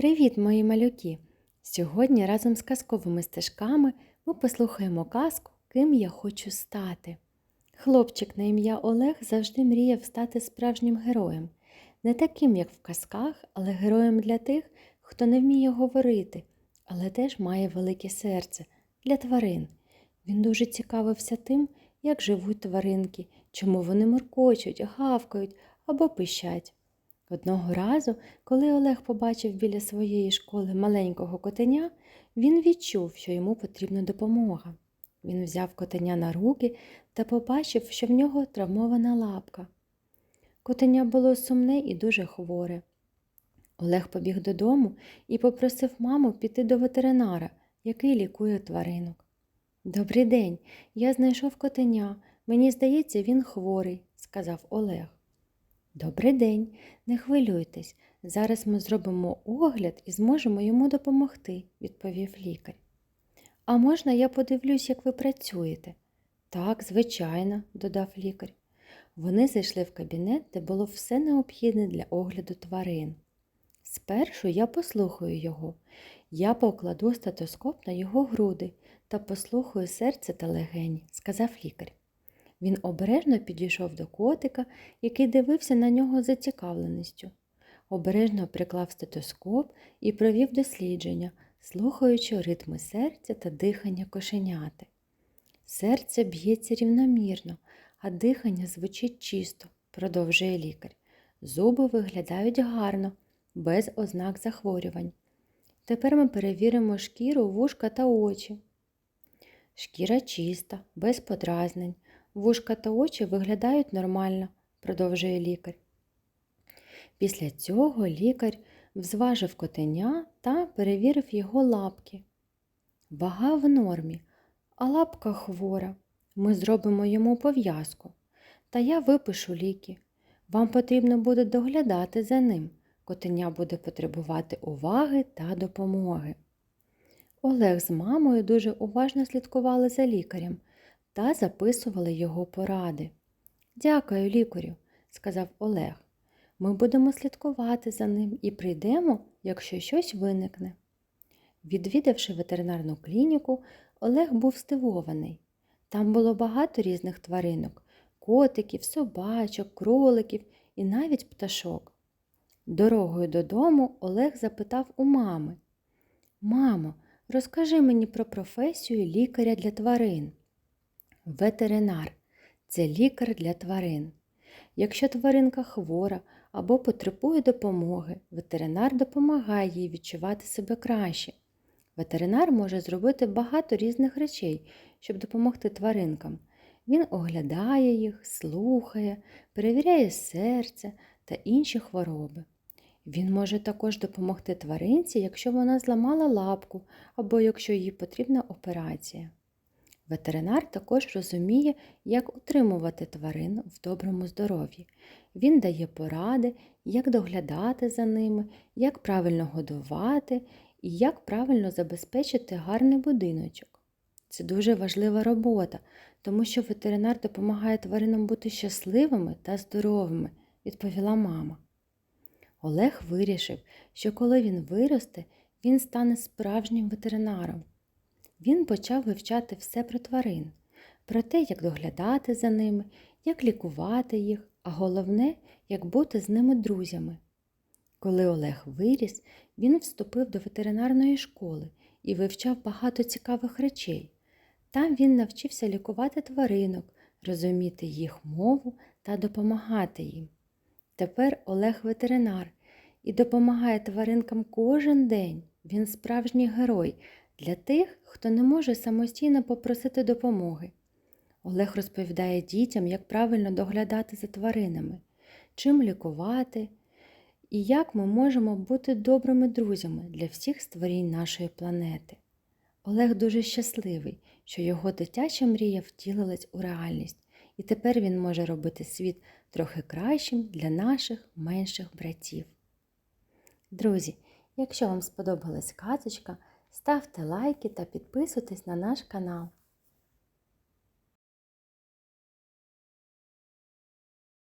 Привіт, мої малюки! Сьогодні разом з казковими стежками ми послухаємо казку Ким я хочу стати. Хлопчик на ім'я Олег завжди мріяв стати справжнім героєм, не таким, як в казках, але героєм для тих, хто не вміє говорити, але теж має велике серце для тварин. Він дуже цікавився тим, як живуть тваринки, чому вони моркочуть, гавкають або пищать. Одного разу, коли Олег побачив біля своєї школи маленького котеня, він відчув, що йому потрібна допомога. Він взяв котеня на руки та побачив, що в нього травмована лапка. Котеня було сумне і дуже хворе. Олег побіг додому і попросив маму піти до ветеринара, який лікує тваринок. Добрий день, я знайшов котеня. Мені здається, він хворий, сказав Олег. Добрий день, не хвилюйтесь. Зараз ми зробимо огляд і зможемо йому допомогти, відповів лікар. А можна я подивлюсь, як ви працюєте? Так, звичайно, додав лікар. Вони зайшли в кабінет, де було все необхідне для огляду тварин. Спершу я послухаю його. Я покладу стетоскоп на його груди та послухаю серце та легені, сказав лікар. Він обережно підійшов до котика, який дивився на нього зацікавленістю. Обережно приклав стетоскоп і провів дослідження, слухаючи ритми серця та дихання кошеняти. Серце б'ється рівномірно, а дихання звучить чисто, продовжує лікар. Зуби виглядають гарно, без ознак захворювань. Тепер ми перевіримо шкіру, вушка та очі. Шкіра чиста, без подразнень. Вушка та очі виглядають нормально, продовжує лікар. Після цього лікар взважив котеня та перевірив його лапки. Вага в нормі, а лапка хвора. Ми зробимо йому пов'язку. Та я випишу ліки. Вам потрібно буде доглядати за ним. Котеня буде потребувати уваги та допомоги. Олег з мамою дуже уважно слідкували за лікарем та записували його поради. Дякую, лікарю, сказав Олег. Ми будемо слідкувати за ним і прийдемо, якщо щось виникне. Відвідавши ветеринарну клініку, Олег був здивований. Там було багато різних тваринок котиків, собачок, кроликів і навіть пташок. Дорогою додому Олег запитав у мами Мамо, розкажи мені про професію лікаря для тварин. Ветеринар це лікар для тварин. Якщо тваринка хвора або потребує допомоги, ветеринар допомагає їй відчувати себе краще. Ветеринар може зробити багато різних речей, щоб допомогти тваринкам. Він оглядає їх, слухає, перевіряє серце та інші хвороби. Він може також допомогти тваринці, якщо вона зламала лапку або якщо їй потрібна операція. Ветеринар також розуміє, як утримувати тварин в доброму здоров'ї. Він дає поради, як доглядати за ними, як правильно годувати і як правильно забезпечити гарний будиночок. Це дуже важлива робота, тому що ветеринар допомагає тваринам бути щасливими та здоровими, відповіла мама. Олег вирішив, що коли він виросте, він стане справжнім ветеринаром. Він почав вивчати все про тварин, про те, як доглядати за ними, як лікувати їх, а головне, як бути з ними друзями. Коли Олег виріс, він вступив до ветеринарної школи і вивчав багато цікавих речей. Там він навчився лікувати тваринок, розуміти їх мову та допомагати їм. Тепер Олег ветеринар і допомагає тваринкам кожен день. Він справжній герой для тих, хто не може самостійно попросити допомоги. Олег розповідає дітям, як правильно доглядати за тваринами, чим лікувати і як ми можемо бути добрими друзями для всіх створінь нашої планети. Олег дуже щасливий, що його дитяча мрія втілилась у реальність, і тепер він може робити світ трохи кращим для наших менших братів. Друзі, якщо вам сподобалась казочка, ставте лайки та підписуйтесь на наш канал.